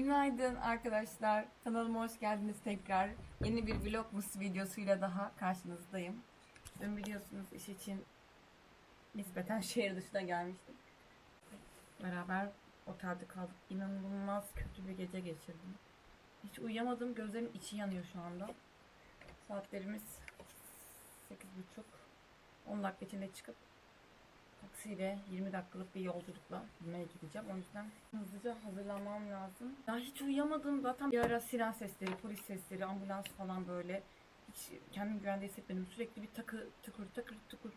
Günaydın arkadaşlar. Kanalıma hoş geldiniz tekrar. Yeni bir vlogmus videosuyla daha karşınızdayım. Dün biliyorsunuz iş için nispeten şehir dışına gelmiştim. Beraber otelde kaldık. İnanılmaz kötü bir gece geçirdim. Hiç uyuyamadım. Gözlerim içi yanıyor şu anda. Saatlerimiz 8.30. 10 dakika içinde çıkıp taksiyle 20 dakikalık bir yolculukla yemeğe gideceğim. O yüzden hızlıca hazırlanmam lazım. Daha hiç uyuyamadım. Zaten bir ara siren sesleri, polis sesleri, ambulans falan böyle. Hiç kendimi güvende hissetmedim. Sürekli bir takı, tıkır tıkır tıkır.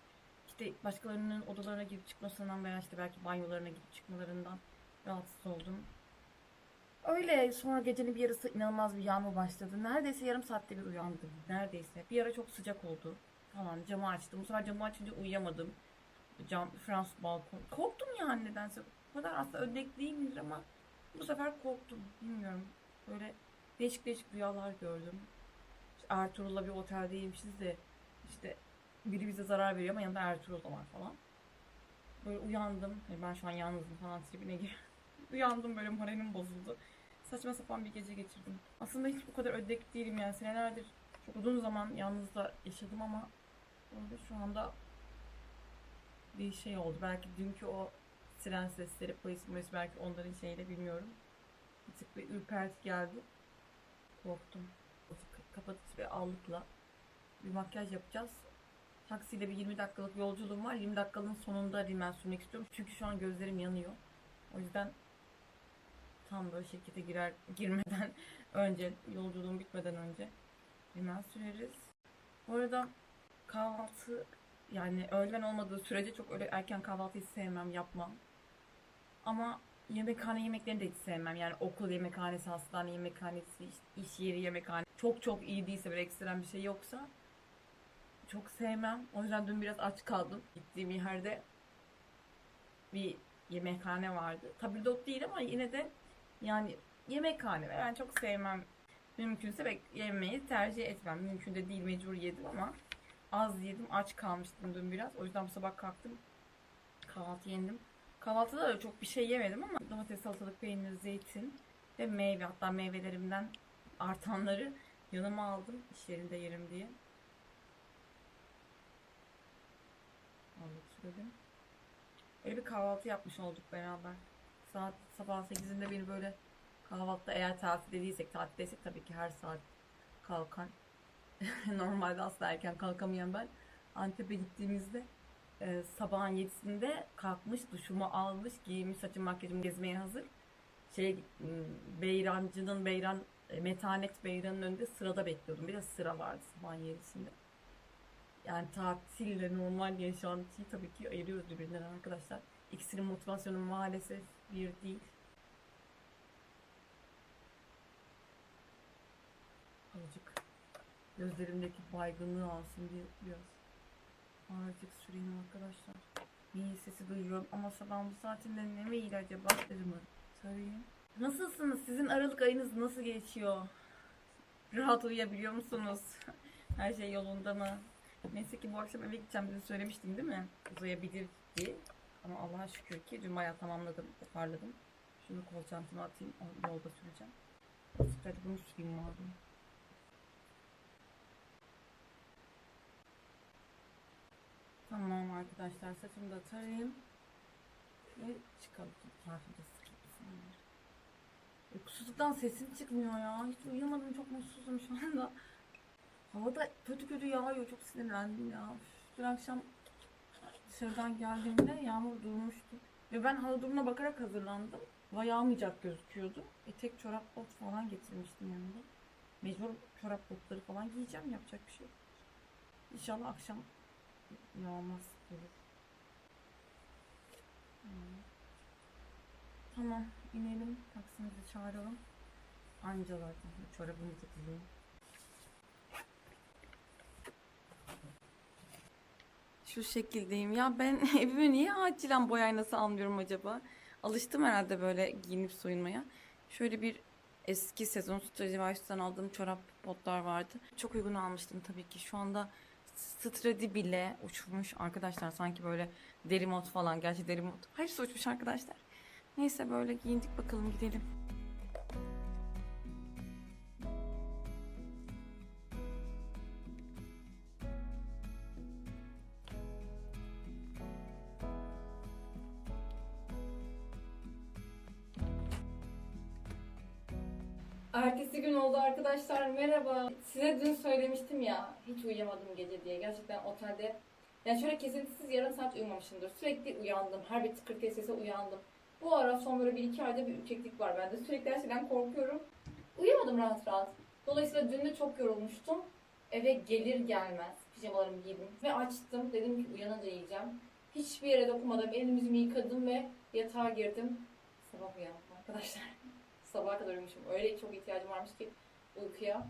İşte başkalarının odalarına girip çıkmasından veya işte belki banyolarına girip çıkmalarından rahatsız oldum. Öyle sonra gecenin bir yarısı inanılmaz bir yağmur başladı. Neredeyse yarım saatte bir uyandım. Neredeyse. Bir ara çok sıcak oldu falan. Camı açtım. Bu sefer camı açınca uyuyamadım cam Fransız balkon. Korktum yani nedense. O kadar aslında örnekliyimdir ama bu sefer korktum. Bilmiyorum. Böyle değişik değişik rüyalar gördüm. İşte Ertuğrul'la bir oteldeymişiz de işte biri bize zarar veriyor ama yanında Ertuğrul da var falan. Böyle uyandım. Yani ben şu an yalnızım falan tribine gir. uyandım böyle moralim bozuldu. Saçma sapan bir gece geçirdim. Aslında hiç bu kadar ödek değilim yani senelerdir çok uzun zaman yalnız da yaşadım ama şu anda bir şey oldu. Belki dünkü o siren sesleri, polis polis belki onların şeyle bilmiyorum. Bir tık bir ürperti geldi. Korktum. Kapatıcı ve allıkla bir makyaj yapacağız. Taksiyle bir 20 dakikalık yolculuğum var. 20 dakikanın sonunda rimel sürmek istiyorum. Çünkü şu an gözlerim yanıyor. O yüzden tam böyle şirkete girer girmeden önce, yolculuğum bitmeden önce rimel süreriz. Bu arada kahvaltı yani öğlen olmadığı sürece çok öyle erken kahvaltı hiç sevmem, yapmam. Ama yemekhane yemeklerini de hiç sevmem. Yani okul yemekhanesi, hastane yemekhanesi, iş- yeri yemekhane. Çok çok iyi değilse böyle ekstrem bir şey yoksa çok sevmem. O yüzden dün biraz aç kaldım. Gittiğim yerde bir yemekhane vardı. Tabildot değil ama yine de yani yemekhane ben çok sevmem. Mümkünse bek yemeği tercih etmem. Mümkün de değil mecbur yedim ama az yedim. Aç kalmıştım dün biraz. O yüzden bu sabah kalktım. Kahvaltı yendim. Kahvaltıda da çok bir şey yemedim ama domates, salatalık, peynir, zeytin ve meyve. Hatta meyvelerimden artanları yanıma aldım. İş yerinde yerim diye. Aldık söyledim. Öyle bir kahvaltı yapmış olduk beraber. Saat sabah 8'inde beni böyle kahvaltıda eğer tatilde değilsek, tatildeysek tabii ki her saat kalkan Normalde asla erken kalkamayan ben. Antep'e gittiğimizde e, sabahın yedisinde kalkmış, duşumu almış, giymiş, saçım makyajım gezmeye hazır. Şey, Beyrancı'nın Beyran, e, Metanet Beyran'ın önünde sırada bekliyordum. Bir de sıra vardı sabahın yedisinde. Yani tatille normal yaşantıyı tabii ki ayırıyoruz birbirinden arkadaşlar. İkisinin motivasyonu maalesef bir değil. Azıcık gözlerimdeki baygınlığı alsın diye biraz ağırcık süreyim arkadaşlar. Mail sesi duyuyorum ama sabah bu saatinde ne mail acaba dedim söyleyeyim. Nasılsınız? Sizin Aralık ayınız nasıl geçiyor? Rahat uyuyabiliyor musunuz? Her şey yolunda mı? Neyse ki bu akşam eve gideceğim size söylemiştim değil mi? Uzayabilir diye. Ama Allah'a şükür ki dün bayağı tamamladım, toparladım. Şunu kol çantama atayım, yolda süreceğim. Hadi bunu süreyim madem. Tamam arkadaşlar saçımı da tarayayım. Ve çıkalım. Uykusuzluktan sesim çıkmıyor ya. Hiç uyuyamadım. Çok mutsuzum şu anda. Havada kötü kötü yağıyor. Çok sinirlendim ya. Dün akşam dışarıdan geldiğimde yağmur durmuştu. Ve ben hava durumuna bakarak hazırlandım. Hava yağmayacak gözüküyordu. Etek, çorap, bot falan getirmiştim yanımda. Mecbur çorap botları falan giyeceğim. Yapacak bir şey yok. İnşallah akşam olur. Hmm. Tamam inelim. Taksimizi çağıralım. Anca zaten çorabımızı bulayım. Şu şekildeyim. Ya ben evime niye acilen boy aynası almıyorum acaba? Alıştım herhalde böyle giyinip soyunmaya. Şöyle bir eski sezon Stradivarius'tan aldığım çorap botlar vardı. Çok uygun almıştım tabii ki. Şu anda Stradi bile uçmuş arkadaşlar. Sanki böyle deri mod falan. Gerçi deri mod. Hepsi uçmuş arkadaşlar. Neyse böyle giyindik bakalım gidelim. Arkadaşlar. Merhaba. Size dün söylemiştim ya hiç uyuyamadım gece diye. Gerçekten otelde yani şöyle kesintisiz yarım saat uyumamışımdır. Sürekli uyandım. Her bir tıkırtı sese uyandım. Bu ara son böyle bir iki ayda bir ürkeklik var bende. Sürekli her şeyden korkuyorum. Uyuyamadım rahat rahat. Dolayısıyla dün de çok yorulmuştum. Eve gelir gelmez pijamalarımı giydim ve açtım. Dedim ki uyanınca yiyeceğim. Hiçbir yere dokunmadım. Elimi yüzümü yıkadım ve yatağa girdim. Sabah uyandım arkadaşlar. Sabaha kadar uyumuşum. Öyle çok ihtiyacım varmış ki uykuya.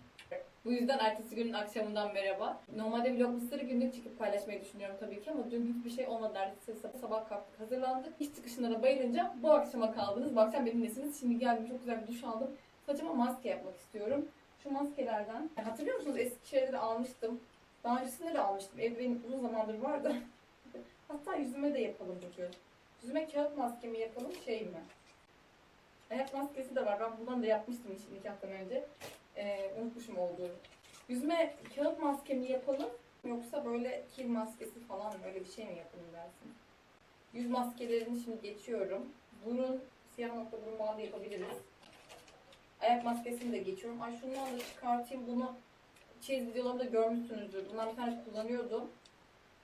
Bu yüzden ertesi günün akşamından merhaba. Normalde vlogmasları günlük çekip paylaşmayı düşünüyorum tabii ki ama dün hiçbir şey olmadı. Neredeyse sabah, sabah kalktık hazırlandık. İş çıkışında da bayılınca bu akşama kaldınız. Bu akşam benimlesiniz. Şimdi geldim çok güzel bir duş aldım. Saçıma maske yapmak istiyorum. Şu maskelerden. Hatırlıyor musunuz Eskişehir'de de almıştım. Daha öncesinde de almıştım. Ev benim uzun zamandır vardı. Hatta yüzüme de yapalım bugün. Yüzüme kağıt maskemi yapalım şey mi? Ayak maskesi de var. Ben bundan da yapmıştım iki hafta önce. Ee, unutmuşum olduğunu. Yüzüme kağıt maskemi yapalım. Yoksa böyle kil maskesi falan mı öyle bir şey mi yapalım dersin? Yüz maskelerini şimdi geçiyorum. Burun, siyah nokta burun bandı yapabiliriz. Ayak maskesini de geçiyorum. Ay şundan da çıkartayım bunu. Çeyiz videolarımda görmüşsünüzdür. Bundan bir tane kullanıyordum.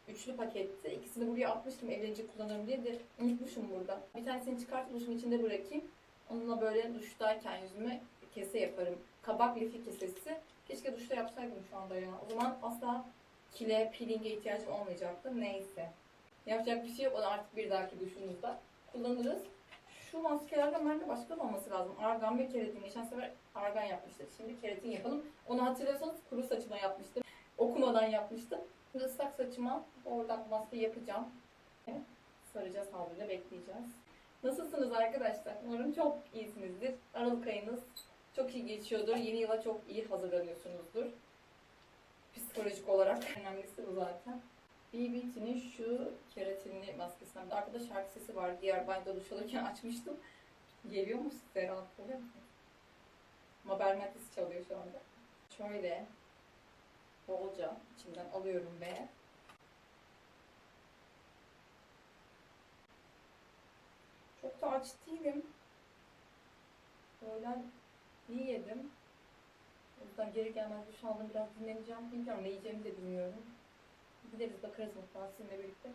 Üçlü paketti. İkisini buraya atmıştım evlenince kullanırım diye de unutmuşum burada. Bir tanesini çıkartıp duşun içinde bırakayım. Onunla böyle duştayken yüzüme kese yaparım. Kabak lifi kesesi. Keşke duşta yapsaydım şu anda ya. O zaman asla kile, peelinge ihtiyacım olmayacaktı. Neyse. Yapacak bir şey yok. Onu artık bir dahaki duşumuzda kullanırız. Şu maskelerden bende başka da olması lazım. Argan ve keratin. Geçen sefer argan yapmıştık. Şimdi keratin yapalım. Onu hatırlıyorsanız kuru saçıma yapmıştım. Okumadan yapmıştım. Şimdi ıslak saçıma oradan maske yapacağım. Saracağız havluyla bekleyeceğiz. Nasılsınız arkadaşlar? Umarım çok iyisinizdir. Aralık ayınız çok iyi geçiyordur. Yeni yıla çok iyi hazırlanıyorsunuzdur. Psikolojik olarak. Önemlisi bu zaten. BBT'nin şu keratinli maskesinden. Arkada şarkı sesi var. Diğer banyoda duş alırken açmıştım. Geliyor mu size rahatlıyor musunuz? Mabel Mattis çalıyor şu anda. Şöyle bolca içinden alıyorum ve çok da aç değilim. Öğlen iyi yedim. O yüzden geri gelmez duş aldım. Biraz dinleneceğim. Bilmiyorum ne yiyeceğimi de bilmiyorum. Gideriz bakarız mutfağa sizinle birlikte.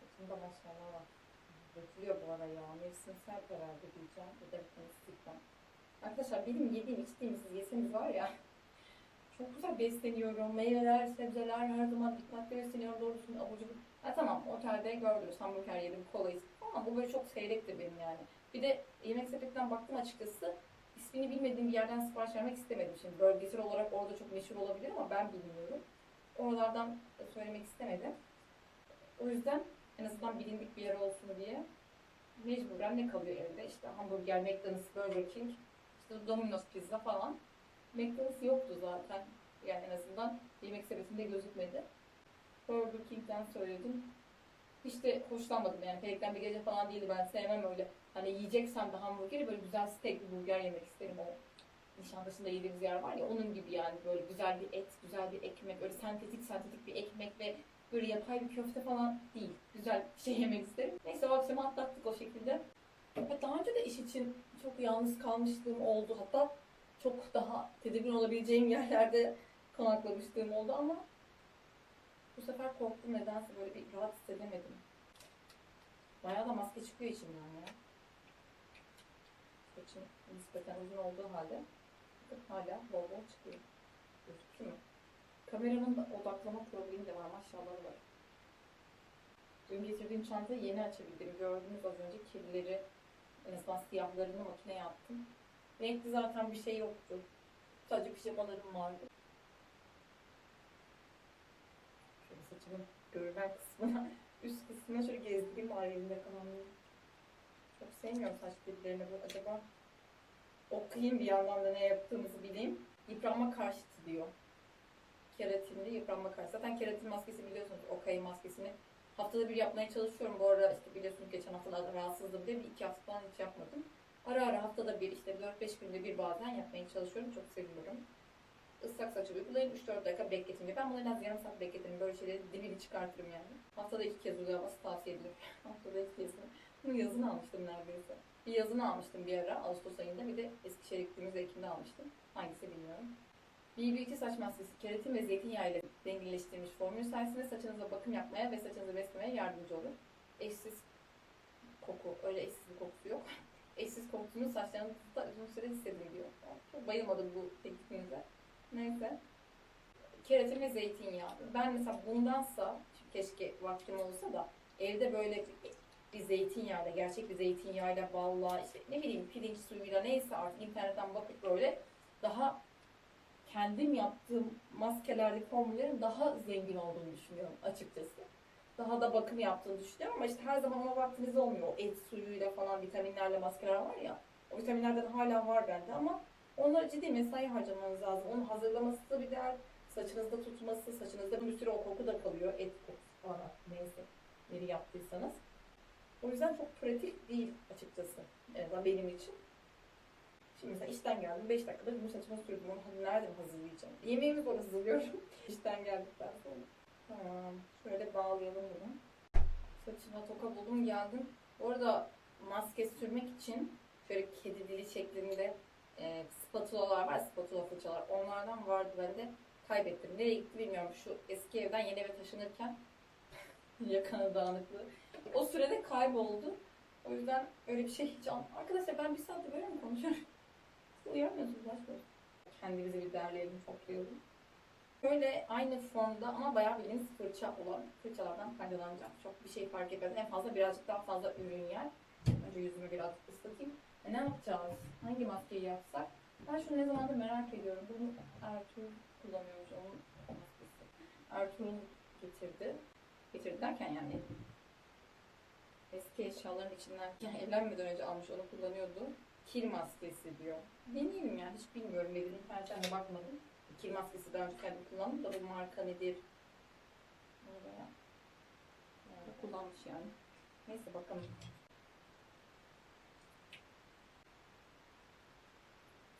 Saçımda maşallah var. Dökülüyor bu ara ya. Mevsimsel herhalde diyeceğim. Bir istikmem. Arkadaşlar benim yediğim içtiğim siz yeseniz var ya. Çok güzel besleniyorum. Meyveler, sebzeler her zaman dikkatli besleniyorum. Doğrusunu abur cubur. Ha tamam otelde gördünüz hamburger yedim, kola içtim. Ama bu böyle çok seyrektir benim yani. Bir de yemek sepetinden baktım açıkçası. İsmini bilmediğim bir yerden sipariş vermek istemedim. Şimdi bölgesel olarak orada çok meşhur olabilir ama ben bilmiyorum. Oralardan söylemek istemedim. O yüzden en azından bilindik bir yer olsun diye mecburen ne kalıyor evde? İşte hamburger, McDonald's, Burger King, işte Domino's pizza falan. McDonald's yoktu zaten. Yani en azından yemek sepetinde gözükmedi. Burger King'den söyledim. Hiç de hoşlanmadım yani. Felekten bir gece falan değildi. Ben sevmem öyle. Hani yiyeceksem de hamburgeri böyle güzel steak bir burger yemek isterim. O Nişantaşı'nda yediğimiz yer var ya onun gibi yani böyle güzel bir et, güzel bir ekmek, böyle sentetik sentetik bir ekmek ve böyle yapay bir köfte falan değil. Güzel bir şey yemek isterim. Neyse o akşamı atlattık o şekilde. Daha önce de iş için çok yalnız kalmışlığım oldu. Hatta çok daha tedirgin olabileceğim yerlerde konaklamışlığım oldu ama bu sefer korktum nedense böyle bir rahat hissedemedim. Bayağı da maske çıkıyor içimden ya. Saçım nispeten uzun olduğu halde hala bol bol çıkıyor. Gözüktü mü? Kameranın da odaklama problemi de var maşallah var. Dün getirdiğim çantayı yeni açabildim. Gördünüz az önce kirlileri, en azından siyahlarını makineye attım. Renkli zaten bir şey yoktu. Sadece pijamalarım vardı. Şöyle saçımın görünen kısmına, üst kısmına şöyle gezdireyim var elimde kalanları. Çok sevmiyorum saç diplerini bu. Acaba okuyayım bir yandan da ne yaptığımızı bileyim. Yıpranma karşıtı diyor. Keratinli yıpranma karşıtı. Zaten keratin maskesi biliyorsunuz. Okay maskesini haftada bir yapmaya çalışıyorum. Bu arada işte biliyorsunuz geçen haftalarda rahatsızdım diye bir iki hafta falan hiç yapmadım. Ara ara haftada bir işte 4-5 günde bir bazen yapmaya çalışıyorum. Çok seviyorum. Islak saçı uygulayın 3-4 dakika bekletin diye. Ben bunu en az yarım saat bekletirim. Böyle şeyleri dibini çıkartırım yani. Haftada iki kez uygulaması tavsiye edilir. haftada iki kez mi? Bunun yazını almıştım neredeyse. Bir yazını almıştım bir ara Ağustos ayında. Bir de Eskişehir'e gittiğimiz Ekim'de almıştım. Hangisi bilmiyorum. BB2 saç maskesi keratin ve zeytinyağı ile dengeleştirilmiş formül sayesinde saçınıza bakım yapmaya ve saçınızı beslemeye yardımcı olur. Eşsiz koku, öyle eşsiz bir kokusu yok. Eşsiz kokusunu saçlarınızda uzun süre hissedin diyor. Çok bayılmadım bu teknikinize. Neyse. Keratin ve zeytinyağı. Ben mesela bundansa, keşke vaktim olsa da evde böyle bir zeytinyağıyla, gerçek bir zeytinyağıyla, balla, işte ne bileyim pirinç suyuyla neyse artık internetten bakıp böyle daha kendim yaptığım maskelerdeki formüllerin daha zengin olduğunu düşünüyorum açıkçası. Daha da bakım yaptığını düşünüyorum ama işte her zaman ona vaktiniz olmuyor. O et suyuyla falan vitaminlerle maskeler var ya. O vitaminlerden hala var bende ama onlara ciddi mesai harcamanız lazım. Onun hazırlaması da bir dert, saçınızda tutması, saçınızda bir süre o koku da kalıyor. Et kokusu falan neyse yeri yaptıysanız. O yüzden çok pratik değil açıkçası. En azından benim için. Şimdi mesela işten geldim 5 dakikada bunu saçıma sürdüm. Onu hani nereden hazırlayacağım? Yemeğimi sonra hazırlıyorum. işten geldikten sonra. Tamam. Şöyle bağlayalım bunu. Saçıma toka buldum geldim. Bu arada maske sürmek için şöyle kedi dili şeklinde e, spatulalar var. Spatula fırçalar. Onlardan vardı bende. Kaybettim. Nereye gitti bilmiyorum. Şu eski evden yeni eve taşınırken yakanı dağınıklığı. O sürede kayboldu. O yüzden öyle bir şey hiç an... Arkadaşlar ben bir saatte böyle mi konuşuyorum? Siz uyarmıyorsunuz başka. Kendimizi bir derleyelim, toplayalım. Böyle aynı formda ama bayağı bildiğiniz fırça olan fırçalardan faydalanacağım. Çok bir şey fark etmez. En fazla birazcık daha fazla ürün yer. Önce yüzümü biraz ıslatayım. E ne yapacağız? Hangi maskeyi yapsak? Ben şunu ne zamandır merak ediyorum. Bunu Ertuğrul kullanıyormuş onun maskesi. Ertuğrul getirdi. Getirdi derken yani eski eşyaların içinden yani evlenmeden önce almış onu kullanıyordu. Kil maskesi diyor. Deneyelim yani hiç bilmiyorum. Evin internetten de bakmadım. Kil maskesi daha önce kendim kullandım da bu marka nedir? Böyle ya. Yani kullanmış yani. Neyse bakalım.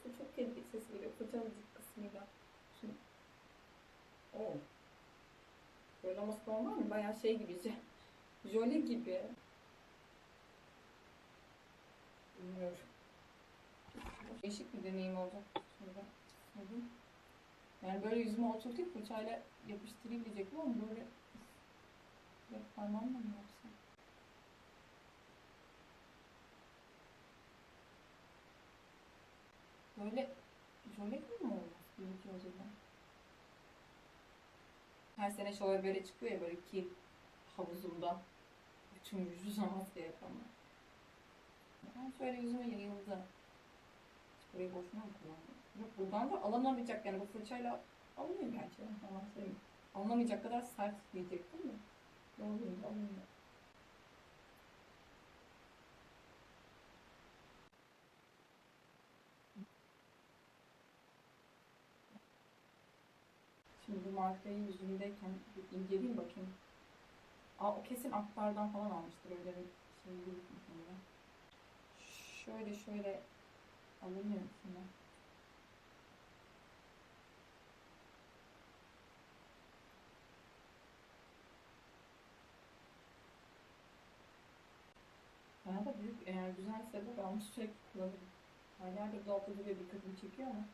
Bu çok kedi sesi geliyor. Dik kısmıyla. Şimdi. Oo. Böyle olması normal mi? Bayağı şey gibi. Jöle gibi. Bilmiyorum. Değişik bir deneyim olacak. Şöyle. Hı hı. Yani böyle yüzüme oturtayım fırçayla yapıştırayım diyecektim ama böyle böyle parmağımla mı yapsam? Böyle jöle gibi mi olmaz? Gerekiyor zaman. Her sene şöyle böyle çıkıyor ya böyle ki havuzunda bütün vücuduna maske yapanlar. Ben şöyle yüzüme yayıldı. Burayı boşuna mı kullandım? Yok buradan da alınamayacak yani bu fırçayla alınıyor gerçi. Tamam söyleyeyim. Alınamayacak kadar sert diyecektim de. Doğru alınıyor. Şimdi bu markayı yüzümdeyken bir inceleyeyim bakayım. Aa, o kesin aktardan falan almıştır öyle bir şey değil. Şöyle şöyle alınıyor içinde. Bana da büyük eğer güzelse bu ben sürekli kullanırım. Yerde dolapta duruyor dikkatimi çekiyor ama.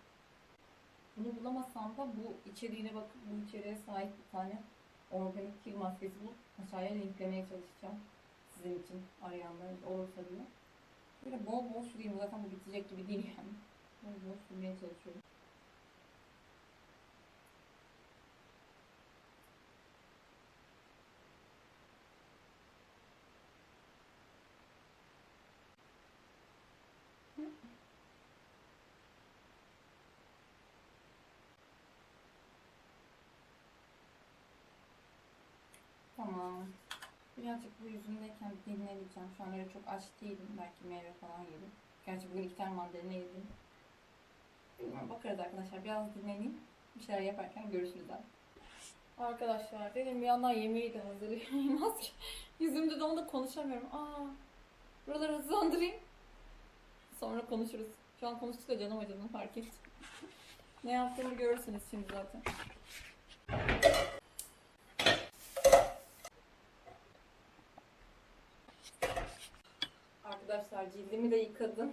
Bunu bulamasam da bu içeriğine bakıp bu içeriğe sahip bir tane organik kil maskesi bulup aşağıya linklemeye çalışacağım. Sizin için arayanlar olursa diye. Böyle bol bol süreyim. Zaten bu bitecek gibi değil yani. Bol bol sürmeye çalışıyorum. Tamam. Birazcık bu yüzümdeyken dinleneceğim. Şu an çok aç değilim. Belki meyve falan yedim. Gerçi bugün iki tane mandalina yedim. Bilmiyorum bakarız arkadaşlar. Biraz dinleneyim. Bir şeyler yaparken görüşürüz abi. Arkadaşlar dedim bir yandan yemeği de hazırlayayım. Az ki yüzümde de onda konuşamıyorum. Aa, buraları hızlandırayım. Sonra konuşuruz. Şu an konuştuk da canım acıdığını fark ettim. ne yaptığımı görürsünüz şimdi zaten. arkadaşlar cildimi de yıkadım.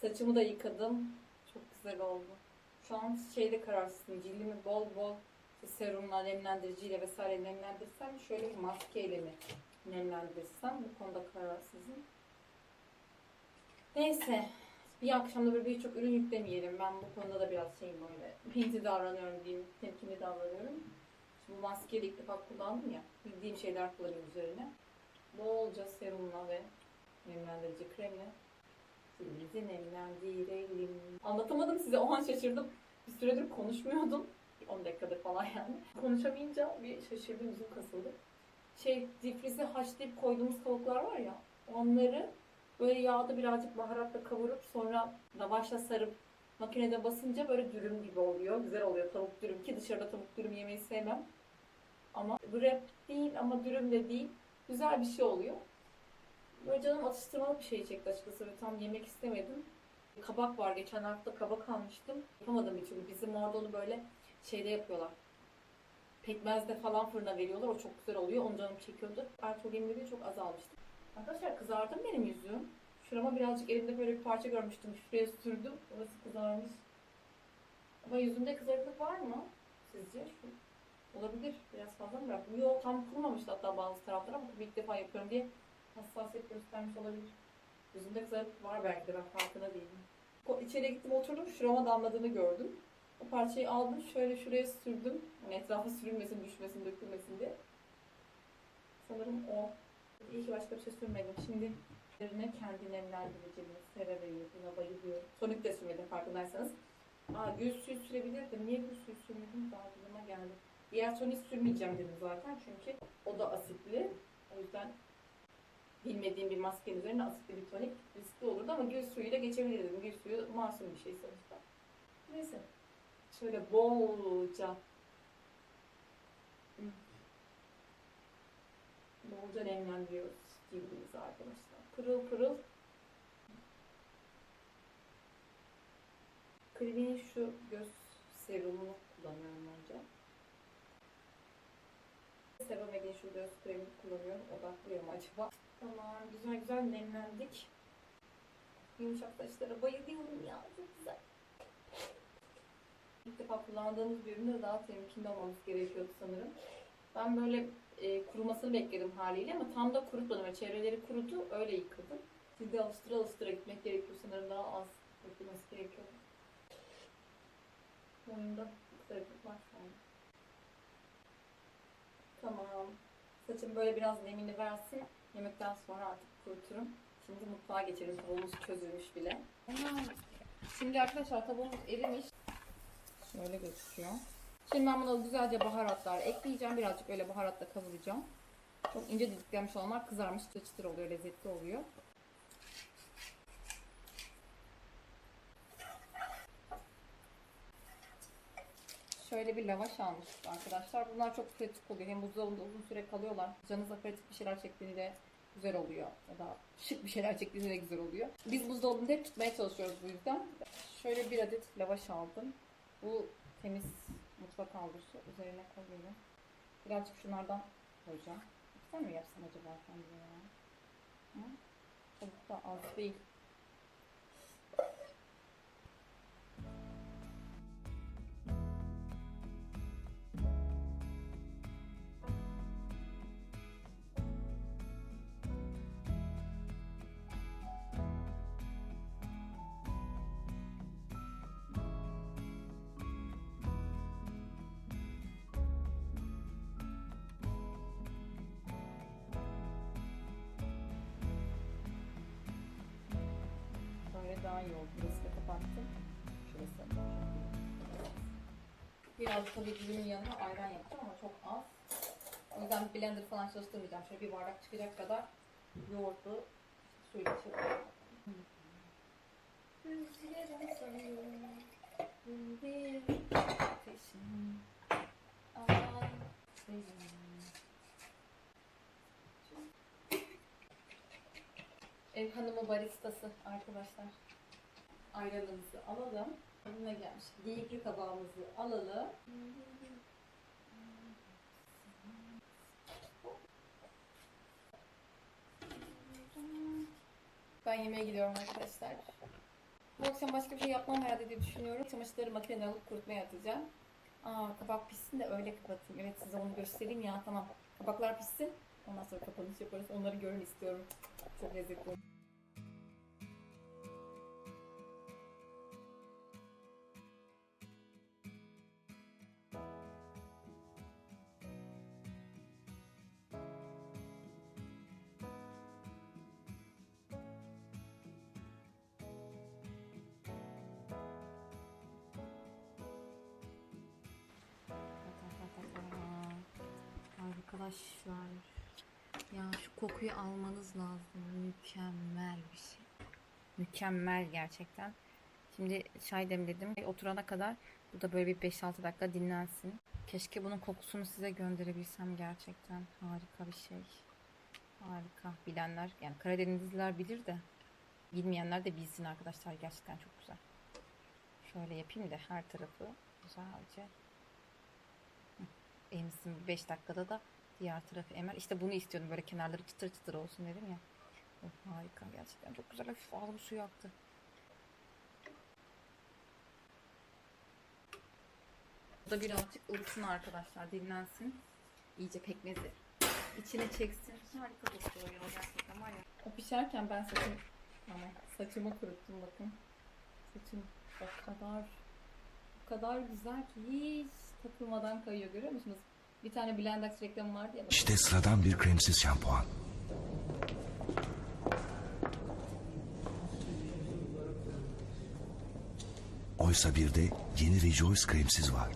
Saçımı da yıkadım. Çok güzel oldu. Şu an şeyde kararsızım. Cildimi bol bol serumla, nemlendiriciyle vesaire nemlendirsem şöyle bir maskeyle mi nemlendirsem bu konuda kararsızım. Neyse. Bir akşamda böyle birçok ürün yüklemeyelim. Ben bu konuda da biraz şeyim böyle. Pinti davranıyorum diyeyim. Temkinli davranıyorum. Şimdi bu maskeyi de ilk defa kullandım ya. Bildiğim şeyler kullanıyorum üzerine. Bolca serumla ve nemlendirici kremle cildimizi nemlendirelim. Anlatamadım size. O an şaşırdım. Bir süredir konuşmuyordum. 10 dakikadır falan yani. Konuşamayınca bir şaşırdım. Yüzüm kasıldı. Şey difrize haşlayıp koyduğumuz tavuklar var ya. Onları böyle yağda birazcık baharatla kavurup sonra lavaşla sarıp makinede basınca böyle dürüm gibi oluyor. Güzel oluyor tavuk dürüm ki dışarıda tavuk dürüm yemeyi sevmem. Ama wrap değil ama dürüm de değil. Güzel bir şey oluyor. Böyle canım atıştırmalık bir şey çekti açıkçası ve tam yemek istemedim. Kabak var. Geçen hafta kabak almıştım. Yapamadım bir türlü. Bizim orada onu böyle şeyde yapıyorlar. Pekmezde falan fırına veriyorlar. O çok güzel oluyor. Onu canım çekiyordu. Ertuğrul yemedi çok az almıştım. Arkadaşlar kızardım benim yüzüm. Şurama birazcık elimde böyle bir parça görmüştüm. Şuraya sürdüm. Orası kızarmış. Ama yüzümde kızarıklık var mı? Sizce? Şu olabilir. Biraz fazla mı bıraktım? Yok tam kurumamıştı hatta bazı taraflar ama ilk defa yapıyorum diye hassasiyet göstermiş olabilir. Yüzümde kızarıklık var belki de ben farkında değilim. O içeriye gittim oturdum şurama damladığını gördüm. O parçayı aldım şöyle şuraya sürdüm. Yani etrafa sürünmesin, düşmesin, dökülmesin diye. Sanırım o. İyi ki başka bir şey sürmedim. Şimdi üzerine kendi nemlendiricimi CeraVe'yi buna bayılıyorum. Tonik de sürmedim farkındaysanız. Aa gül suyu sürebilirdim. Niye gül suyu sürmedim? Daha aklıma geldi. Diğer tonik sürmeyeceğim dedim zaten çünkü o da asitli. O yüzden bilmediğim bir maskenin üzerine asitli bir tonik riskli olurdu ama gül suyuyla geçebilirdim. Gül suyu masum bir şey sonuçta. Neyse. Şöyle bolca bolca nemlendiriyoruz cildimizi arkadaşlar. Pırıl pırıl. Clinique'in şu göz serumunu kullanıyorum önce. Sevemediğim şu göz kremini kullanıyorum. Odaklıyor mu acaba? Tamam. Güzel güzel nemlendik. Yumuşak saçlara bayılıyorum ya. Çok güzel. İlk defa kullandığımız bir üründe daha temkinli olmamız gerekiyordu sanırım. Ben böyle e, kurumasını bekledim haliyle ama tam da kurutmadım. Yani çevreleri kurudu. Öyle yıkadım. Cildi alıştıra alıştıra gitmek gerekiyor. Sanırım daha az beklemesi gerekiyor. Boyunda kızarıklık var an. Tamam. Saçım böyle biraz nemini versin. Yemekten sonra artık kuruturum. Şimdi mutfağa geçelim. Tavuğumuz çözülmüş bile. Şimdi arkadaşlar tavuğumuz erimiş. Şöyle gözüküyor. Şimdi ben buna güzelce baharatlar ekleyeceğim. Birazcık öyle baharatla kavuracağım. Çok ince didiklenmiş olanlar kızarmış çıtır oluyor, lezzetli oluyor. Şöyle bir lavaş almıştık arkadaşlar. Bunlar çok pratik oluyor. Hem buzdolabında uzun süre kalıyorlar. Canınıza pratik bir şeyler çektiğinde güzel oluyor. Ya da şık bir şeyler çektiğinde de güzel oluyor. Biz buzdolabında hep tutmaya çalışıyoruz bu yüzden. Şöyle bir adet lavaş aldım. Bu temiz mutfak havlusu. Üzerine koyuyorum. Birazcık şunlardan koyacağım. Sen mi yapsam acaba kendime ya? Hı? Çok da az değil. İyi oldu. Burası da kapattım. Şurası. Biraz tabii dilimin yanına ayran yapacağım ama çok az. O yüzden blender falan çalıştırmayacağım. Şöyle bir bardak çıkacak kadar yoğurdu. Ay, sevim. Ev hanımı baristası arkadaşlar. Ayranımızı alalım. Önüne gelmiş. Geyikli kabağımızı alalım. Ben yemeğe gidiyorum arkadaşlar. Bu akşam başka bir şey yapmam herhalde diye düşünüyorum. Çamaşırları makineden alıp kurutmaya atacağım. Aa kabak pişsin de öyle kapatayım. Evet size onu göstereyim ya tamam. Kabaklar pişsin. Ondan sonra kapanış yaparız. Onları görün istiyorum. Çok lezzetli. Kokuyu almanız lazım. Mükemmel bir şey. Mükemmel gerçekten. Şimdi çay demledim. Oturana kadar bu da böyle bir 5-6 dakika dinlensin. Keşke bunun kokusunu size gönderebilsem gerçekten. Harika bir şey. Harika. Bilenler yani Karadenizliler bilir de bilmeyenler de bilsin arkadaşlar. Gerçekten çok güzel. Şöyle yapayım da her tarafı güzelce emsin 5 dakikada da diğer tarafı emer. İşte bunu istiyordum böyle kenarları çıtır çıtır olsun dedim ya. Oh, harika gerçekten çok güzel hafif ağzım suyu aktı. Bu da birazcık ılıksın arkadaşlar dinlensin. İyice pekmezi içine çeksin. Harika kokuyor ya gerçekten var ya. O pişerken ben saçım ama saçımı kuruttum bakın. Saçım o kadar o kadar güzel ki hiç takılmadan kayıyor görüyor musunuz? Bir tane Blendax reklamı vardı ya. bakın. İşte sıradan bir kremsiz şampuan. Oysa bir de yeni Rejoice kremsiz var.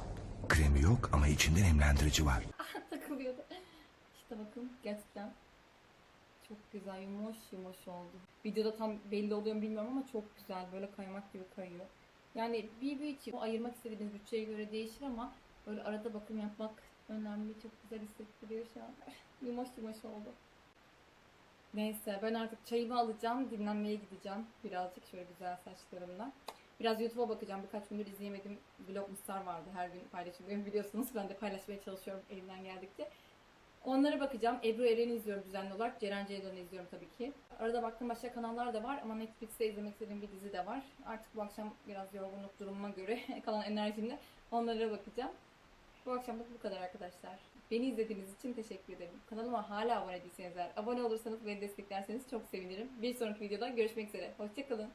Kremi yok ama içinde nemlendirici var. takılıyordu. İşte bakın gerçekten çok güzel yumuş yumuş oldu. Videoda tam belli oluyor mu bilmiyorum ama çok güzel böyle kaymak gibi kayıyor. Yani bir için ayırmak istediğiniz bütçeye göre değişir ama böyle arada bakım yapmak önemli. Çok güzel hissettiriyor şu an. yumuş yumuş oldu. Neyse ben artık çayımı alacağım. Dinlenmeye gideceğim. Birazcık şöyle güzel saçlarımla. Biraz YouTube'a bakacağım. Birkaç gündür izleyemediğim vlogmuslar vardı. Her gün paylaşılıyor biliyorsunuz. Ben de paylaşmaya çalışıyorum elimden geldikçe. Onlara bakacağım. Ebru Eren'i izliyorum düzenli olarak. Ceren Ceylan'ı izliyorum tabii ki. Arada baktığım başka kanallar da var ama Netflix'te izlemek istediğim bir dizi de var. Artık bu akşam biraz yorgunluk durumuma göre kalan enerjimle onlara bakacağım. Bu akşamlık bu kadar arkadaşlar. Beni izlediğiniz için teşekkür ederim. Kanalıma hala abone değilseniz eğer abone olursanız beni desteklerseniz çok sevinirim. Bir sonraki videoda görüşmek üzere. Hoşçakalın.